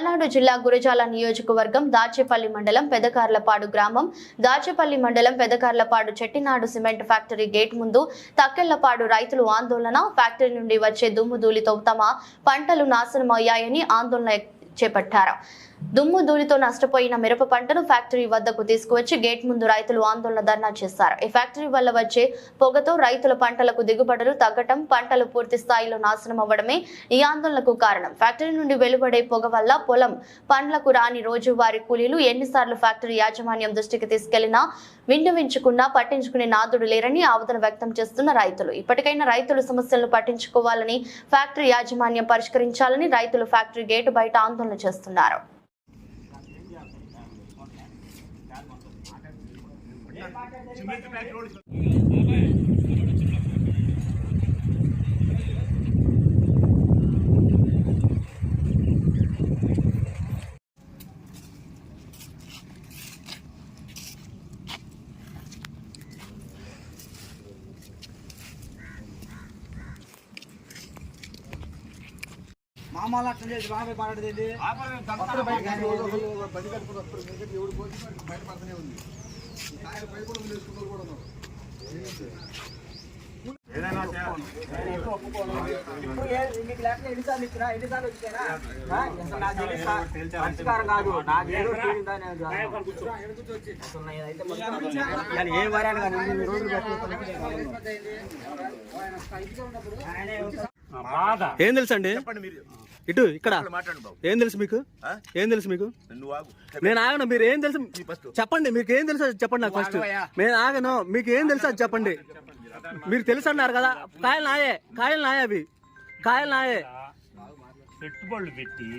పల్నాడు జిల్లా గురజాల నియోజకవర్గం దాచేపల్లి మండలం పెదకార్లపాడు గ్రామం. దాచేపల్లి మండలం Pedakarlapadu Chettinad cement factory gate ముందు తక్కెళ్ళపాడు రైతులు ఆందోళన. ఫ్యాక్టరీ నుండి వచ్చే దుమ్ము ధూళితో తమ పంటలు నాశనమయ్యాయని ఆందోళన చేపట్టారు. దుమ్ము ధూళితో నష్టపోయిన మిరప పంటను ఫ్యాక్టరీ వద్దకు తీసుకువచ్చి గేట్ ముందు రైతులు ఆందోళన ధర్నా చేశారు. ఈ ఫ్యాక్టరీ వల్ల వచ్చే పొగతో రైతుల పంటలకు దిగుబడులు తగ్గటం పంటలు పూర్తి స్థాయిలో నాశనం అవ్వడమే ఈ ఆందోళనకు కారణం. ఫ్యాక్టరీ నుండి వెలువడే పొగ వల్ల పొలం పండ్లకు రాని రోజువారీ కూలీలు ఎన్నిసార్లు ఫ్యాక్టరీ యాజమాన్యం దృష్టికి తీసుకెళ్ళినా విన్నవించుకున్నా పట్టించుకునే నాదుడు లేరని ఆవేదన వ్యక్తం చేస్తున్న రైతులు. ఇప్పటికైనా రైతుల సమస్యలను పట్టించుకోవాలని ఫ్యాక్టరీ యాజమాన్యం పరిష్కరించాలని రైతులు ఫ్యాక్టరీ గేటు బయట ఆందోళన చేస్తున్నారు. మామూలు అట్లా చేసి బాబాయ్ పాడేది బయట కానీ బండి కట్టుకుని వస్తారు ఎందుకంటే ఎవడు పోతే బయట పడుతూనే ఉంది. ఏ- మీకు లేకపోతే ఎన్నిసార్లు ఇచ్చినా? ఎన్నిసార్లు వచ్చినా అసలు నాకు తెలుసా పరిష్కారం కాదు. నాకు ఏదో తీరిందా నేను కాదు. అసలు నేనైతే మొత్తం- నేను ఏ వారాలు కానీ రోజులు ఏం తెలుసు అండి ఇటు ఇక్కడ. ఏం తెలుసు మీకు? ఏం తెలుసు మీకు? నేను ఆగను మీరు ఏం తెలుసు? చెప్పండి మీకు ఏం తెలుసు? చెప్పండి నాకు ఫస్ట్ నేను ఆగను మీకు ఏం తెలుసు చెప్పండి. మీరు తెలుసు అన్నారు కదా కాయలు నాయే కాయలు నాయే అవి. కాయలు నాయే. పెట్టుబడులు పెట్టి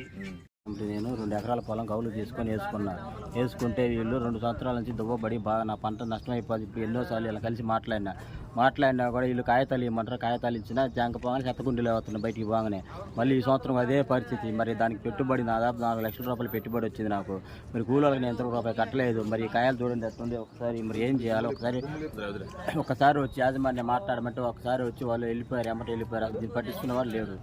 నేను రెండు ఎకరాల పొలం కౌలు తీసుకొని వేసుకున్నా. వేసుకుంటే వీళ్ళు రెండు సంవత్సరాల నుంచి దువ్వబడి బాగా నా పంట నష్టం అయిపోయింది. ఎన్నోసార్లు ఇలా కలిసి మాట్లాడినా. మాట్లాడినా కూడా వీళ్ళు కాగితాలు ఇవ్వమంటారు? కాగితాలు ఇచ్చినా జాంక పోగానే చెత్తగుండీలు అవుతున్నాయి బయటికి పోగానే. మళ్ళీ ఈ సంవత్సరం అదే పరిస్థితి. మరి దానికి పెట్టుబడి దాదాపు నాలుగు లక్షల రూపాయలు పెట్టుబడి వచ్చింది నాకు. మరి కూలీలకు నేను ఎంత రూపాయలు కట్టలేదు. మరి ఈ కాయలు చూడండి ఎట్లుంది ఒకసారి మరి ఏం చేయాలి ఒకసారి ఒకసారి వచ్చి యాజమాన్యం మాట్లాడమంటే ఒకసారి వచ్చి వాళ్ళు వెళ్ళిపోయారు. ఎమ్మటి వెళ్ళిపోయారు. అది పట్టించుకునే వాళ్ళు లేరు.